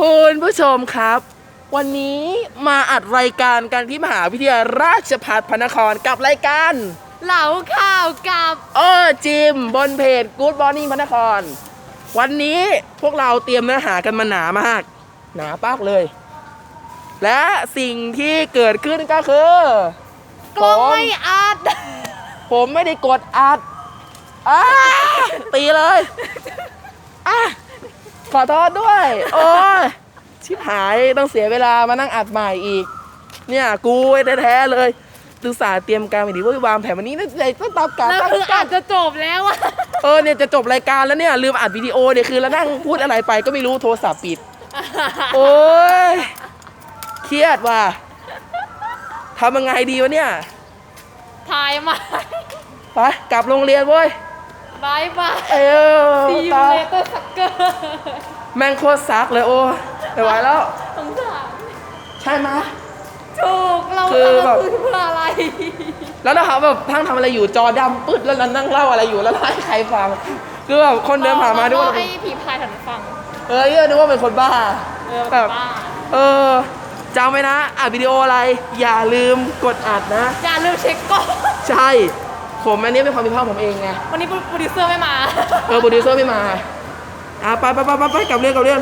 คุณผู้ชมครับ วันนี้มาอัดรายการกันที่มหาวิทยาลัยราชภัฏพระนครกับรายการเหลาข่าวกับเออจิม บนเพจ Good Morning พระนคร วันนี้พวกเราเตรียมเนื้อหากันมาหนามาก หนาปากเลย และสิ่งที่เกิดขึ้นก็คือกล้องไม่อัด ผมไม่ได้กดอัดอ้าตีเลยอะ ขอโทษด้วย โอ้ยชิบหายต้องเสียเวลามานั่งอัดใหม่อีก เนี่ยกูแท้ๆเลยศึกษาห์เตรียมการไปดีว่าวางแผนวันนี้นั่นเลยต้องตามการแล้วตั้งคือกัอานจจะจบแล้วอะเออเนี่ยจะจบรายการแล้วเนี่ยลืมอัดวิดีโอเนี่ยคือแล้วนั่งพูดอะไรไปก็ไม่รู้โทรศัพท์ปิด โอ้ยเครียดว่ะทำยังไงดีวะเนี่ยถ่ายมาไปกลับโรงเรียนเว้ยบายบายเออซีอูตายเล เตอร์สักเกอร์แม่งโคตรซักเลยโอ้ไม่ไหวแล้ว สงสารใช่ไหมยถูกเราคือเราแบบ คือเพื่ออะไร แล้วนะครับแบบทั้งทำอะไรอยู่จอดำปึ๊ดแล้วนั่งเล่าอะไรอยู่แล้วให้ใครฟังคือแบบคนเดินผ่านมาด้วยเรให้ผีพายถันฟังเออเนี่ยนึกว่าเป็นคนบ้า เออแบบ บ้าเออจำไว้นะอัดวิดีโออะไร อย่าลืมกดอัดนะ อย่าลืมเช็คก่อนใช่ ผมอันนี้เป็นความผิดพลาดผมเองไงวันนี้โปรดิวเซอร์ไม่มา เออโปรดิวเซอร์ไม่มา อะไปไปไปไปไปกลับเรือกลับเรือ